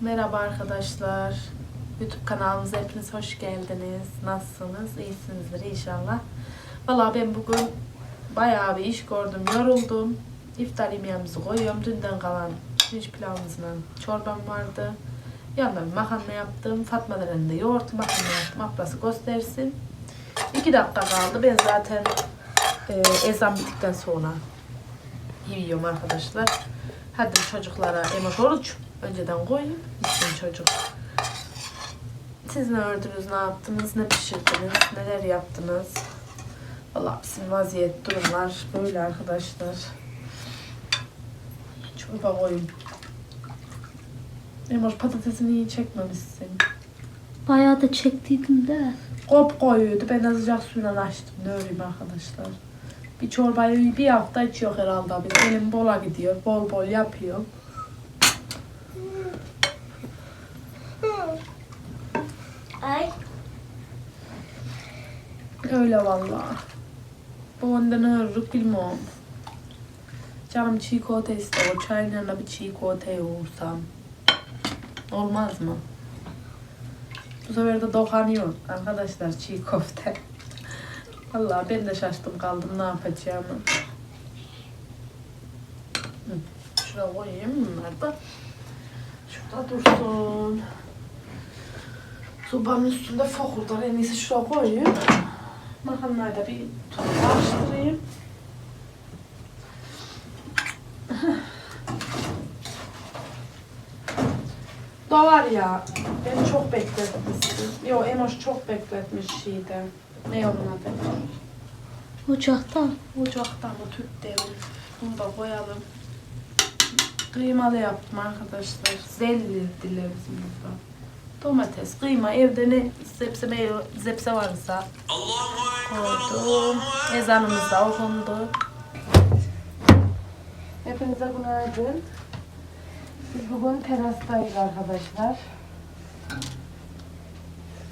Merhaba arkadaşlar. YouTube kanalımıza hepiniz hoş geldiniz. Nasılsınız? İyisinizdir inşallah. Valla ben bugün bayağı bir iş gördüm, yoruldum. İftar yemeğimizi koyuyorum. Dünden kalan pirinç pilavımızla çorbam vardı. Yanında bir makarna yaptım. Fatma de yoğurtlu makarna yaptım. Ablası göstersin. İki dakika kaldı. Ben zaten e, ezan bittikten sonra yiyorum arkadaşlar. Hadi çocuklara emoş oruç önceden koyayım. Gitsin çocuk. Siz ne ördünüz, ne yaptınız, ne pişirdiniz, neler yaptınız? Valla bizim vaziyet, durumlar böyle arkadaşlar. Çorba koyayım. Emoş patatesini iyi çekmemişsin. Bayağı da çektiydim de. Kop koyuyordu. Ben sıcak suyla açtım. Ne öreyim arkadaşlar. Bir çorbayı bir hafta içiyor herhalde. Bir elim bola gidiyor. Bol bol yapıyor. Ay. Öyle onda ne örürük bilmiyorum. Canım çiğ köfte istiyor. Çayın yanına bir çiğ köfte yoğursam. Olmaz mı? Bu sefer de dokunuyor arkadaşlar çiğ köfte. Vallahi ben de şaştım kaldım ne yapacağımı. Şuraya koyayım bunlar da. Şurada dursun. Sobanın üstünde fokurdar en iyisi şuraya koyayım. Makarnayı da bir karıştırayım. Da var ya, beni çok bekletmişsin. Yo, Emoş çok bekletmiş şeyde. Ne onun adı? Ocakta. Ocaktan bu tüp devir. Bunu da koyalım. Kıymalı yaptım arkadaşlar. Zelli diller bizim burada. Domates, kıyma, evde ne zepse, meyve, zepse varsa koydum. Ezanımız da okundu. Hepinize günaydın. Biz bugün terastayız arkadaşlar.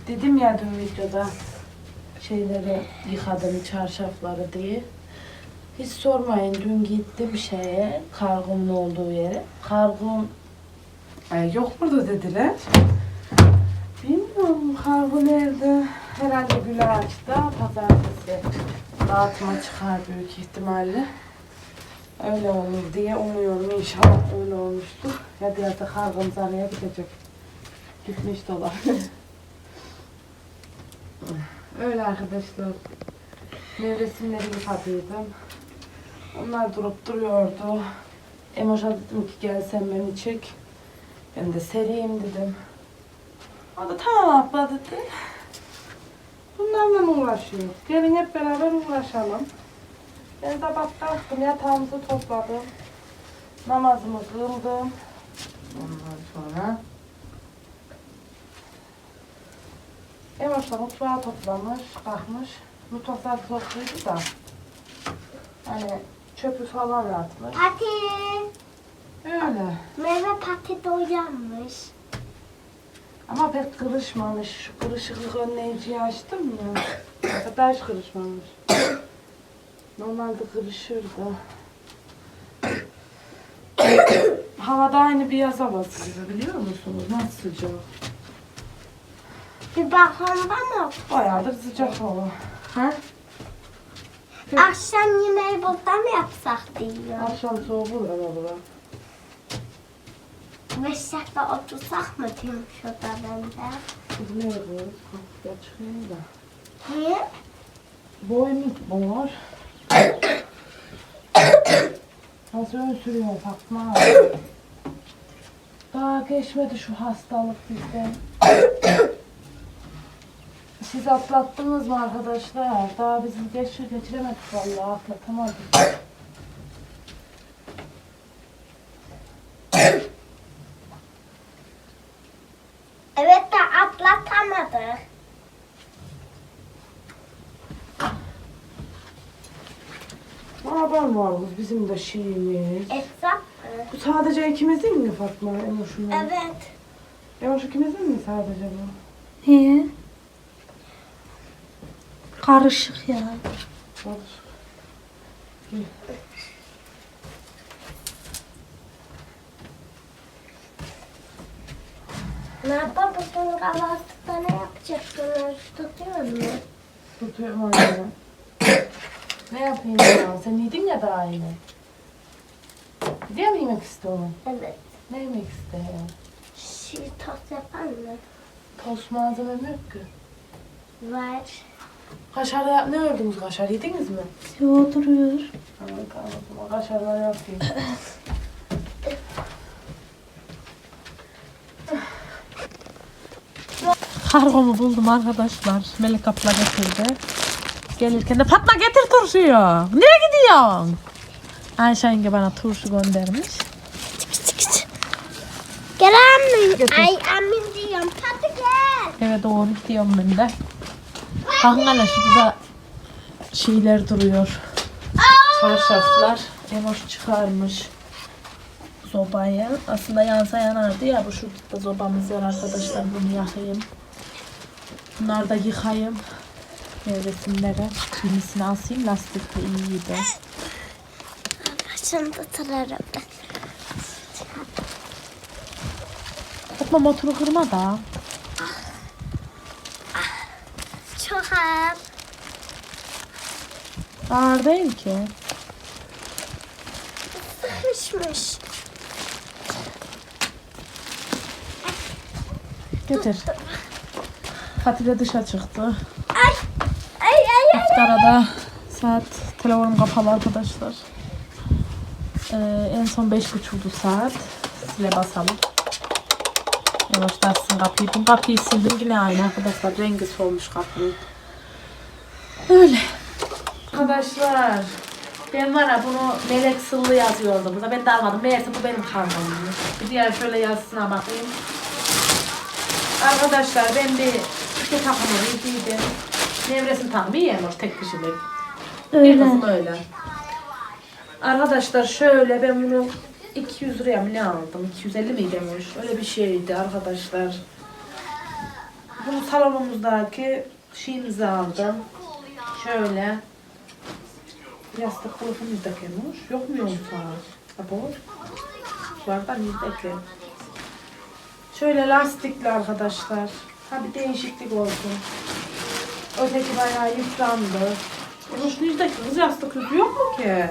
Dedim ya dün videoda şeyleri yıkadım, çarşafları diye. Hiç sormayın dün gittim şeye, kargonun olduğu yere. Kargon Ay, yok burada dediler. Bilmiyorum kargo nerede? Herhalde Gülağaç'ta pazartesi dağıtıma çıkar büyük ihtimalle. Öyle olur diye umuyorum inşallah öyle olmuştur. Ya biraz da kargomuz araya gidecek. Gitmiş de olabilir. Öyle arkadaşlar. Nevresimleri yıkadıydım. Onlar durup duruyordu. Emoş'a dedim ki gel sen beni çek. Ben de sereyim dedim. O da tamam abla dedi. Bunlarla uğraşıyoruz. Gelin hep beraber uğraşalım. Ben sabah kalktım yatağımızı topladım. Namazımı kıldım. Ondan sonra Emoş da mutfağı toplamış, kalkmış. Mutfak zaten topluydu da. Hani çöpü falan atmış. Pati. Öyle. Meyve pati doyanmış. Ama pek kırışmamış. Kırışıklık önleyiciyi açtım ya. Hatta hiç kırışmamış. Normalde kırışırdı. Havada aynı bir yaz havası gibi biliyor musunuz? Nasıl sıcak. Bir balkonda mı? Bayağıdır sıcak hava. Ha? Akşam yemeği burada mı yapsak diyor. Akşam soğuk olur ama bura. Meşrekle otursak mı diyorum şurada ben de. Biz ne yapıyoruz? Kapıya çıkayım da. Niye? Boynuz boğar. Nasıl ön sürüyor Fatma? Daha geçmedi şu hastalık bizden. Siz atlattınız mı arkadaşlar? Daha biz geçir geçiremedik vallahi atlatamadık. Evet de atlatamadık. Ne haber varmış bizim de şeyimiz. Etsak mı? Bu sadece ikimizin mi Fatma? Emoş'un. Evet. Emoş ikimizin mi sadece bu? Niye? Karışık ya. Bak. Ne yapalım bugün kahvaltıda ne yapacaksınız? Tutuyor mu? Tutuyorum anne. Ne yapayım ya? Sen yedin ya daha yine. Gidiyor mu yemek istiyorsun? Evet. Ne yemek istiyorsun? Şey tost yapar mı? Tost malzemem yok ki. Var. Kaşar yap ne ördünüz kaşar yediniz mi? Yo duruyor. Tamam tamam kaşarlar yapayım. Kargomu buldum arkadaşlar. Melek abla getirdi. Gelirken de Fatma getir turşuyu. Nereye gidiyorsun? Ayşe yenge bana turşu göndermiş. Gel anne. Ay amin diyorum. Hadi gel. Eve doğru gidiyorum ben de. Hele şurada şeyler duruyor. Çarşaflar. Emoş çıkarmış sobayı. Aslında yansa yanardı ya. Bu şurada sobamız var arkadaşlar. Bunu yakayım. Bunları da yıkayım. Nevresimlere. Kimisini asayım. Lastikli iyiydi. Başını da tırarım ben. Fatma motoru kırma da. Çok ağır. Ağır değil ki. Sıkışmış. Getir. Fatih dışa çıktı. Ay. Arada saat telefonum kapalı arkadaşlar. Ee, en son beş buçuktu saat. Sile basalım. Yavaş açsın kapıyı. Bu kapıyı sildim yine aynı arkadaşlar. Rengi solmuş kapının. Öyle. Arkadaşlar. Ben var ya bunu melek sıllı yazıyordum. Burada ben de almadım. Meğerse bu benim kargommuş. Bir diğer şöyle yazısına bakayım. Arkadaşlar ben bir iki takımı giydim. Nevresim takımı yiyemez tek kişilik. Bir Öyle. kızım öyle. Arkadaşlar şöyle ben bunu 200 liraya mı ne aldım? 250 miydemiş? Öyle bir şeydi arkadaşlar. Bunu salonumuzdaki şeyimizi aldım. Şöyle. Yastık kılıfını yüzdekemiş. Yok mu yoksa? Abo. Vardan yüzdeki. Şöyle lastikli arkadaşlar. Ha bir değişiklik olsun. Öteki bayağı yıprandı. Yüzdeki kız yastık yüzü yok mu ki?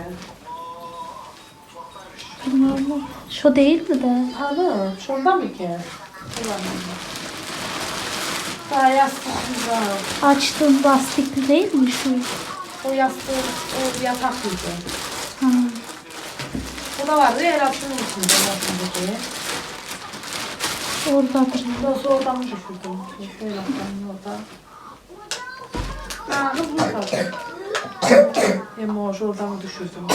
Bilmiyorum. Şu değil mi de? Hanım, şurada mı ki? Daha yastık var. Açtığım lastikli değil mi şu? O yastığı, o yatak yüzü. Ha. Bu da vardı el altının içinde. Altındaki. Oradadır. Nasıl oradan mı düşürdüm? Şöyle yapalım orada. Kız bunu kaldı. Hem o oradan düşürdüm?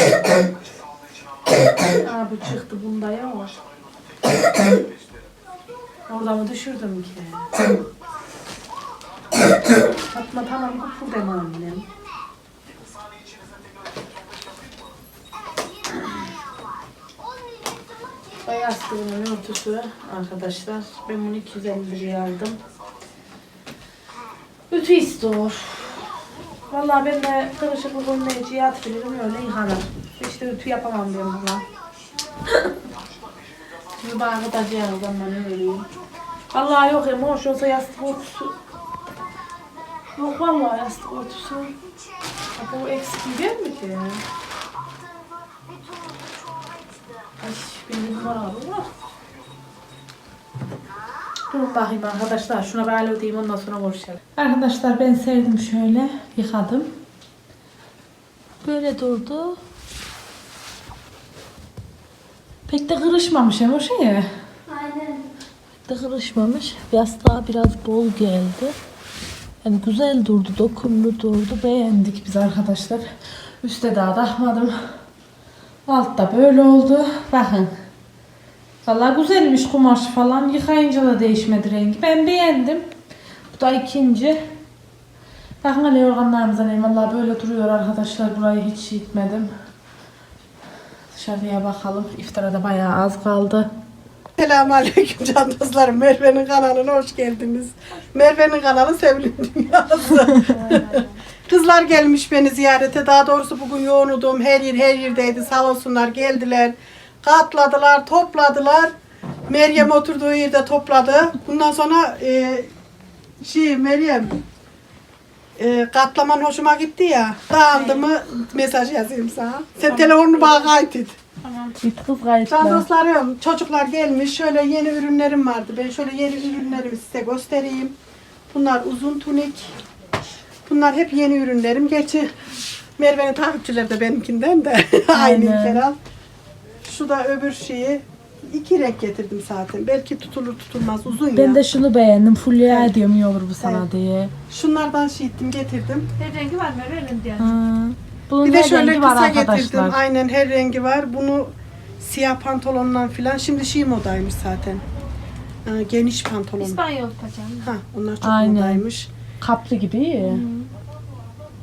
Aa, bu çıktı bunda ya. Orada mı düşürdüm ki? Fatma tamam burada mı annem? Bu yastığımın örtüsü arkadaşlar. Ben bunu 250 liraya aldım. Ütü istiyor. Vallahi ben de kırışıklık önleyiciye atabilirim öyle yıkanır. İşte ütü yapamam ben buna. Da ciğer o zaman öyleyim. Vallahi yok ya hoş olsa yastık örtüsü. Yok vallahi yastık örtüsü. Bu eksik değil mi ki? Ay benim numaram var. Durun bakayım arkadaşlar. Şuna bir alo diyeyim ondan sonra konuşalım. Arkadaşlar ben serdim şöyle. Yıkadım. Böyle durdu. Pek de kırışmamış hem o şeye. Aynen. Pek de kırışmamış. Yastığa biraz bol geldi. Yani güzel durdu, dokunlu durdu. Beğendik biz arkadaşlar. Üste daha takmadım. Altta böyle oldu. Bakın. Vallahi güzelmiş kumaş falan. Yıkayınca da değişmedi rengi. Ben beğendim. Bu da ikinci. Bakın hele yorganlarımıza ne? Vallahi böyle duruyor arkadaşlar. Burayı hiç gitmedim. Dışarıya bakalım. İftara da bayağı az kaldı. Selamun Aleyküm can dostlarım. Merve'nin kanalına hoş geldiniz. Merve'nin kanalı Sevgili Dünyası. Kızlar gelmiş beni ziyarete. Daha doğrusu bugün yoğunudum. Her yer her yerdeydi. Sağ olsunlar geldiler. Katladılar, topladılar. Meryem oturduğu yerde topladı. Bundan sonra e, şey Meryem e, katlaman hoşuma gitti ya. Dağındı mı mesaj yazayım sana. Sen telefonunu bana kaydet. Kız gayet Can dostlarım, çocuklar gelmiş. Şöyle yeni ürünlerim vardı. Ben şöyle yeni ürünlerimi size göstereyim. Bunlar uzun tunik. Bunlar hep yeni ürünlerim. Gerçi Merve'nin takipçileri de benimkinden de aynı Aynen. Şu da öbür şeyi. iki renk getirdim zaten. Belki tutulur tutulmaz uzun ya. Ben de şunu beğendim. Fulya Evet. diyorum iyi olur bu sana Evet. diye. Şunlardan şey ettim getirdim. Ne rengi var mı? Verin diye. Ha. Bunun Bir de her şöyle rengi var kısa getirdim. arkadaşlar. Aynen her rengi var. Bunu siyah pantolonla falan. Şimdi şey modaymış zaten. Ee, geniş pantolon. İspanyol paçam. Ha, onlar çok Aynen. modaymış. Kaplı gibi iyi.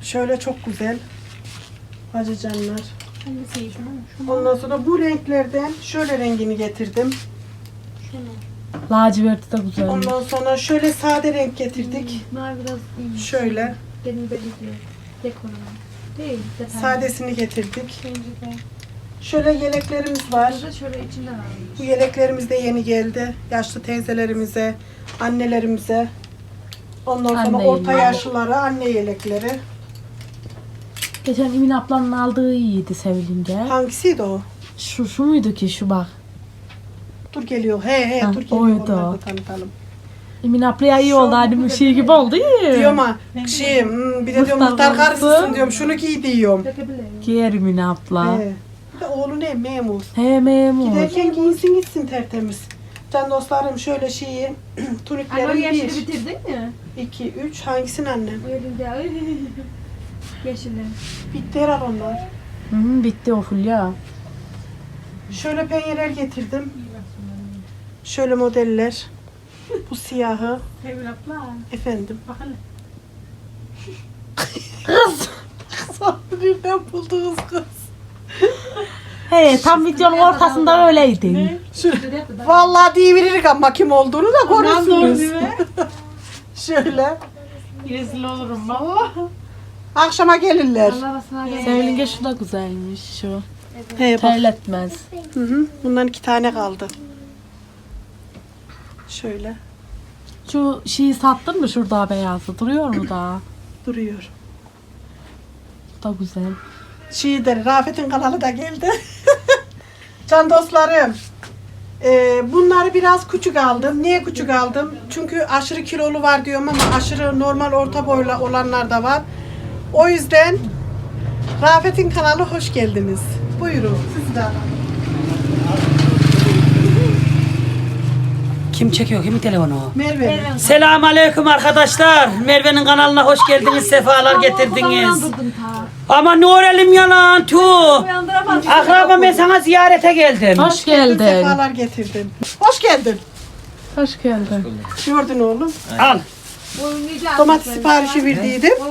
Şöyle çok güzel. Hacı canlar. Ondan sonra bu renklerden şöyle rengini getirdim. Laciverti de güzel. Ondan sonra şöyle sade renk getirdik. Bunlar biraz iyiymiş. Şöyle Benim belirliyor. Dekorum. Değil. Sadesini getirdik. Bence de. Şöyle yeleklerimiz var. Burada şöyle içinden almış. Bu yeleklerimiz de yeni geldi. Yaşlı teyzelerimize, annelerimize. Ondan sonra Anne orta yaşlılara anne yelekleri. Geçen Emin ablanın aldığı iyiydi Sevilince. Hangisiydi o? Şu, şu muydu ki şu bak. Dur geliyor. He he Ha, dur geliyor. oydu. Onları da tanıtalım. Emin ablaya iyi oldu. Hani şey gibi oldu iyi. Diyorum ha. Şey, hmm, bir de diyorum Muhtar muhtar karısısın karısı. diyorum. Şunu giy diyorum. Giyer Emin abla. He. Bir de oğlu ne memur. He memur. Giderken giysin gitsin tertemiz. Can dostlarım şöyle şeyi Anne yeşili bir, bitirdin mi? iki, üç hangisini annem? Ay. Yeşili. Bitti herhal onlar. Hı hı, bitti o Fulya. Şöyle penyeler getirdim. Şöyle modeller. Bu siyahı. Sevil abla. Efendim. Bak hele. Kız. Nereden buldunuz kız? He tam videonun ortasında öyleydin. Şu, vallahi diyebilirik ama kim olduğunu da mi? Şöyle. Rezil olurum valla. Akşama gelirler. Sevilince şu da güzelmiş şu. He bak. Terletmez. Hı hı. Bundan iki tane kaldı. Şöyle Şu şeyi sattın mı şurada beyazı? Duruyor mu daha? duruyor. Bu da güzel. Şeydir, Rafet'in kanalı da geldi. Can dostlarım. e, bunları biraz küçük aldım. Niye küçük aldım? Çünkü aşırı kilolu var diyorum ama aşırı normal orta boylu olanlar da var. O yüzden Rafet'in kanalı hoş geldiniz. Buyurun. Siz de alın. Kim çekiyor? Kimin telefonu? Merve. Selam aleyküm arkadaşlar. Merve'nin kanalına hoş geldiniz. Sefalar getirdiniz. Ama Nurelim yalan tu. Uyandıramaz. Akraba ben sana ziyarete geldim. Hoş geldin. Sefalar getirdin. Hoş geldin. Hoş geldin. Gördün oğlum. Al. Domates siparişi verdiydim. Öyle.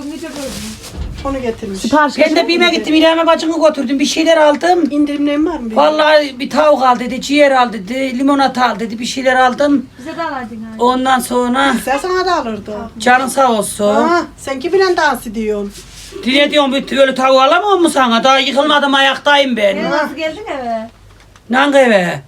Onu getirmiş. Sipariş Ben de BİM'e gittim. İlhami bacımı götürdüm. Bir şeyler aldım. İndirimlerin var mı? Vallahi bir tavuk al dedi, ciğer al dedi, limonata al dedi, bir şeyler aldım. Bize de alaydın ha. Ondan sonra Sen sana da alırdı. canın sağ olsun. Ha, sen ki bilen dans ediyorsun. Dile diyorum bir böyle tavuğu alamam mı sana? Daha yıkılmadım ayaktayım ben. Eve nasıl geldin eve? Hangi eve?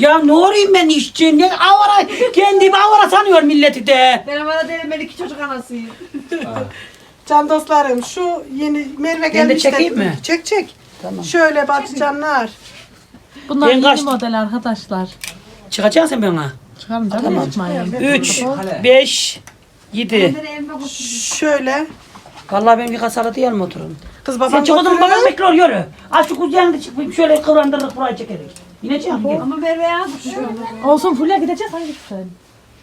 Ya ne olayım ben işçi? Ne avara, kendimi avara sanıyor milleti de. Ben bana derim ben iki çocuk anasıyım. Can dostlarım şu yeni Merve gelmiş. de- çekeyim mi? Çek çek. Tamam. Şöyle bak canlar. Bunlar Ben yeni kaç- model arkadaşlar. Çıkacaksın bana. Çıkarım canım unutmayın. 3, 5, 7. Ben de elime koydum. Şöyle. Vallahi ben bir kasalı diyelim oturun. Kız Sen babam oğlum oturuyor. babam bekliyor yürü. Aç şu kucağını da çık şöyle kıvrandırırız burayı çekerek. İneceğim gel. Ama Merve'ye düşüyor. Olsun Fulya gideceğiz hangi sen?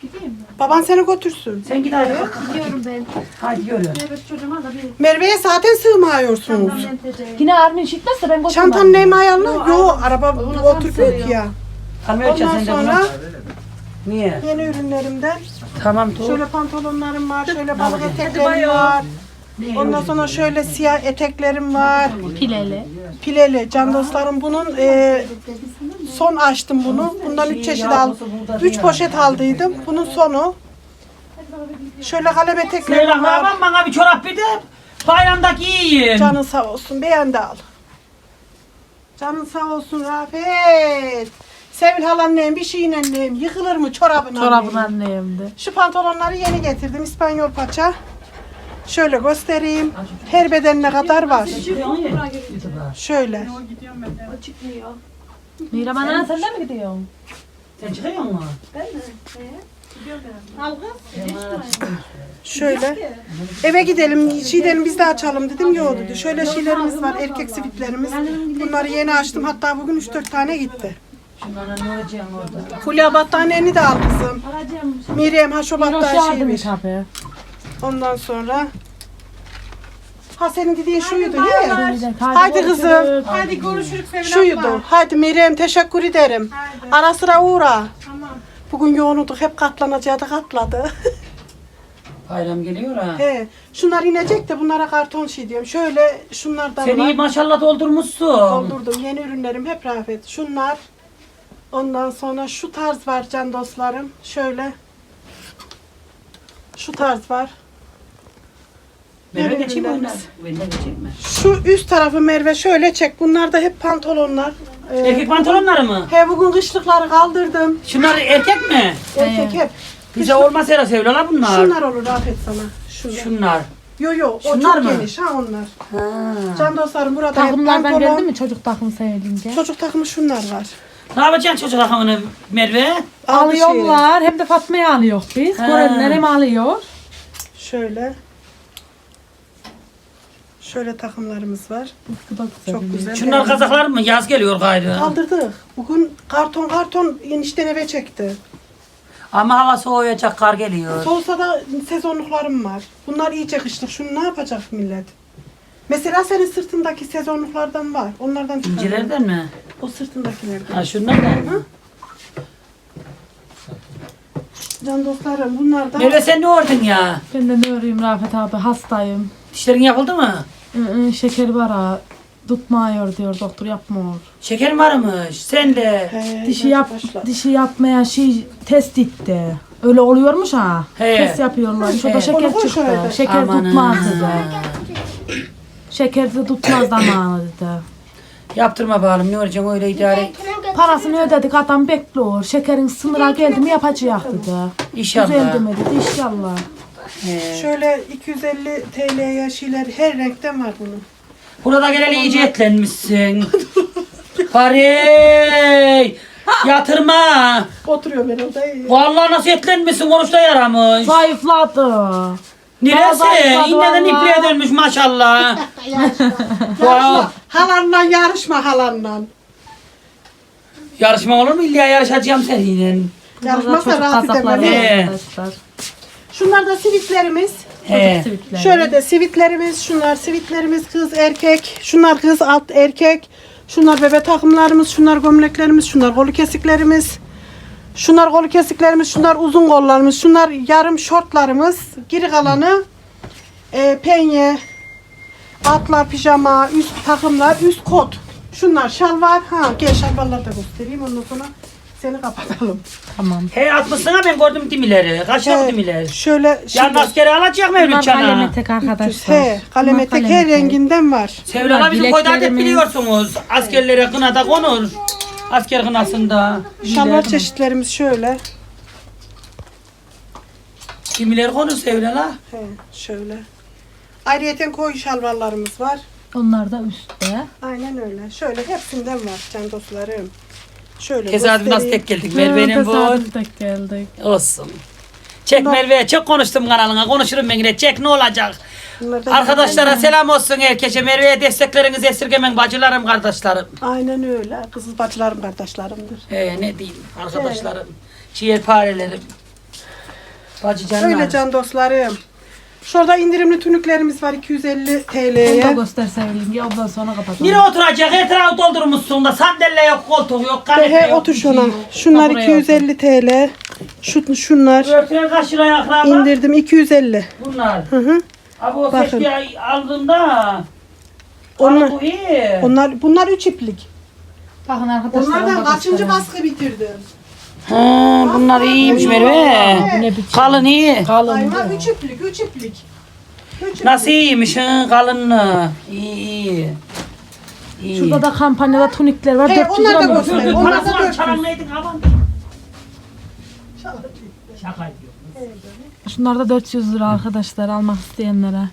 Gideyim mi? Baban seni götürsün. Sen git hadi. Gidiyorum ben. Hadi yürü. Merve çocuğuma da bir Merve'ye zaten sığmıyorsunuz. mentece. Yine Armin şitmezse ben koşmam. Çantanın neyimi ayarlı? Yo araba oturuyor ki ya. Kalmıyor Ondan sen de sonra bunu. Niye? yeni ürünlerimden Tamam dur. şöyle pantolonlarım var, şöyle balık eteklerim var. Ondan sonra şöyle siyah eteklerim var. Pileli. Pileli. Can dostlarım bunun e, son açtım bunu. Bundan üç çeşit aldım. Üç poşet aldıydım. Bunun sonu. Şöyle kalem eteklerim Leyla var. babam bana bir çorap bir de bayramdaki yiyeyim. Canın sağ olsun. Beğen de al. Canın sağ olsun Rafet. Sevil halanlayım bir şeyle neyim yıkılır mı Çorabın neyim? annemdi. Şu pantolonları yeni getirdim İspanyol paça. Şöyle göstereyim. Her bedenine kadar var. Şöyle. Mihram ana sen de mi gidiyorsun? Sen çıkıyor musun? Şöyle. Eve gidelim, şeylerini biz de açalım dedim. Dedi. Şöyle şeylerimiz var, erkek sivitlerimiz. Bunları yeni açtım. Hatta bugün 3-4 tane gitti. Şunlara ne olacağım orada? Fulya battaniyeni de al kızım. Meryem ha şu battaniye bir. tabii. Ondan sonra. Ha senin dediğin şuydu değil mi? Haydi kızım. Hadi görüşürüz Sevil Şuydu. Hadi Meryem teşekkür ederim. Ara sıra uğra. Bugün yoğunluk hep katlanacağı da katladı. Bayram geliyor ha. He. Şunlar inecek de bunlara karton şey diyorum. Şöyle şunlardan Sen iyi var. maşallah doldurmuşsun. Doldurdum. Yeni ürünlerim hep Rafet. Şunlar. Ondan sonra şu tarz var can dostlarım. Şöyle. Şu tarz var. Merve geçeyim mi ürünlerimiz. onlar? Ben de geçeyim mi? Şu üst tarafı Merve şöyle çek. Bunlar da hep pantolonlar. Ee, Erkek pantolonları mı? He bugün kışlıkları kaldırdım. Şunlar erkek mi? Erkek hep. Bize olmaz herhalde sevgiler bunlar. Şunlar olur Rafet sana. Şunlar. Şunlar. Yo yo o Şunlar çok mı? geniş ha onlar. Ha. Can dostlarım burada hep Takımlardan pantolon. geldi mi çocuk takım sevilince? Çocuk takımı şunlar var. Ne yapacaksın çocuk akımını Merve? Aldı şeyi. Alıyorlar hem de Fatma'yı alıyor biz. Ha. Görenler hem alıyor. Şöyle. Şöyle takımlarımız var. Bu da güzel. Çok güzel. Şunlar kazaklar mı? Yaz geliyor gayrı. Kaldırdık. Bugün karton karton enişten eve çekti. Ama hava soğuyacak kar geliyor. Soğusa da sezonluklarım var. Bunlar iyice kışlık. Şunu ne yapacak millet? Mesela senin sırtındaki sezonluklardan var. Onlardan çıkar. İncilerden mi? O sırtındakilerden. Ha şunlar da. Can dostlarım bunlardan. Merve sen ne ordun ya? Ben de ne öreyim Rafet abi hastayım. Dişlerin yapıldı mı? Hı, Şeker var ha. Tutmuyor diyor doktor yapmıyor. Şeker varmış. Sen de. He, Dişi yap başla. dişi yapmaya şey test etti. Öyle oluyormuş ha. He. Test yapıyorlarmış. O He. da şeker Onu koy çıktı. Şeker Amanın. tutmaz dedi. Şeker de tutmaz zamanı dedi. Yaptırma bakalım ne olacak öyle idare et. Parasını ödedik adam bekliyor. Şekerin sınıra geldi mi yapacak dedi. İnşallah. Düzeldi mi dedi inşallah. He. Şöyle 250 TL'ye şeyler her renkten var bunun. Burada geleli iyice etlenmişsin. Parey! Yatırma! Oturuyor ben orada. Vallahi nasıl etlenmişsin konuşta yaramış. Zayıfladı. Neresi? zayıfladı İğneden vallahi. ipliğe dönmüş maşallah. wow. Halanla yarışma halanla. Yarışma olur mu? İlla yarışacağım seninle. Yarışmazsa rahat edemem. He. arkadaşlar. Şunlar da sivitlerimiz. He. Şöyle de sivitlerimiz, şunlar sivitlerimiz kız erkek, şunlar kız alt erkek, şunlar bebe takımlarımız, şunlar gömleklerimiz, şunlar kolu kesiklerimiz, şunlar kolu kesiklerimiz, şunlar uzun kollarımız, şunlar yarım şortlarımız, geri kalanı e, penye, atlar, pijama, üst takımlar, üst kot. Şunlar şalvar, ha gel şalvarları da göstereyim ondan sonra seni kapatalım. Tamam. He atmışsın ha ben gördüm dimileri. Kaç lira bu dimiler? Şöyle şimdi, askeri alacak mı Evlüt Bunlar Can'a? kalem etek arkadaşlar. he, kalem etek Bunlar her renginden var. Sevlala bizim Bileklerimiz. koyda adet biliyorsunuz. Askerlere kınada konur. Asker kınasında. Şalvar çeşitlerimiz şöyle. Kimiler konur Sevlala? He, şöyle. Ayrıyeten koyu şalvarlarımız var. Onlar da üstte. Aynen öyle. Şöyle hepsinden var can dostlarım. Şöyle Tesadüf nasıl göstereyim. tek geldik Merve'nin bu. Tesadüf tek geldik. Olsun. Çek Merve, çok konuştum kanalına. Konuşurum ben yine. Çek ne olacak? Bunlar da- Arkadaşlara selam olsun herkese. Merve'ye desteklerinizi esirgemeyin bacılarım, kardeşlerim. Aynen öyle. Kızıl bacılarım kardeşlerimdir. He ne diyeyim arkadaşlarım. Ciğerparelerim. Bacı canlar. Öyle can dostlarım. Şurada indirimli tünüklerimiz var 250 Bunu da TL'ye. göster sevgilim. Ondan sonra kapatalım. Nereye oturacak? Her tarafı doldurmuşsun da sandalye yok, koltuk yok, kanepe He yok. otur şuna. Şunlar buraya 250 TL. Şu, şunlar Örtüler kaç liraya akraba? indirdim 250. Bunlar. Hı hı. Abi o Bakın. seçkiyi aldığında Onlar, bu iyi. onlar, bunlar üç iplik. Bakın arkadaşlar. Onlardan onu da kaçıncı gösterelim. baskı bitirdim? Ha, bunlar iyiymiş Merve. Bu ne biçim? Kalın iyi. Kalın. Ayma üç iplik, üç iplik. Üç iplik. Nasıl iyiymiş hı, kalınlığı. İyi iyi. İyi. Şurada da kampanyada tunikler var. He, 400 onlar da lira mı? götür. Dur, dur, Onlar da parası var, dört yüz. çalan neydin aman. Şaka ediyor. Şunlar da 400 lira arkadaşlar almak isteyenlere.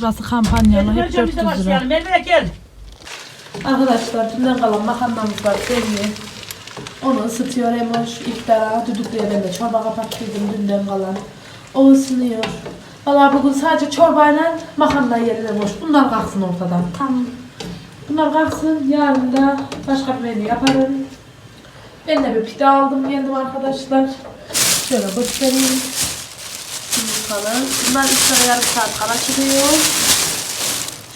Burası kampanyalı hep de 400 lira. başlayalım. Merve gel. Arkadaşlar dünden kalan makarnamız var belli. Onu ısıtıyor Emoş iftara. Düdüklüye ben de çorba kapattıydım dünden kalan. O ısınıyor. Valla bugün sadece çorbayla makarna yiyelim Emoş. Bunlar kalksın ortadan. Tamam. Bunlar kalksın. Yarın da başka bir menü yaparım. Ben de bir pide aldım geldim arkadaşlar. Şöyle göstereyim. Yumurtalı. Bunlar iftara yarım saat kala çıkıyor.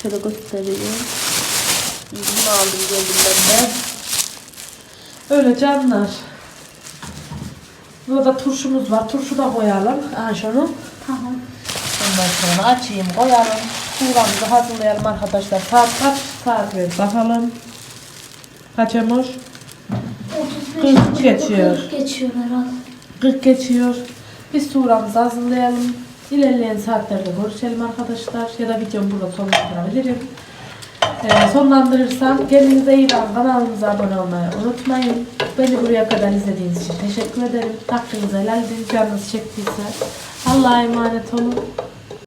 Şöyle göstereyim. Bunu aldım geldim ben de. Öyle canlar. Burada turşumuz var. Turşu da koyalım. Aha şunu. Tamam. Ondan sonra açayım koyalım. Tuğlamızı hazırlayalım arkadaşlar. Saat kaç? Saat ver bakalım. Kaç Emoş? 35 Kırk geçiyor. 40 geçiyor herhalde. 40 geçiyor. Biz tuğlamızı hazırlayalım. İlerleyen saatlerde görüşelim arkadaşlar. Ya da videomu burada sonlandırabilirim. Ee, sonlandırırsam kendinize iyi bakın. Kanalımıza abone olmayı unutmayın. Beni buraya kadar izlediğiniz için teşekkür ederim. Hakkınızı helal edin. Canınız çektiyse. Allah'a emanet olun.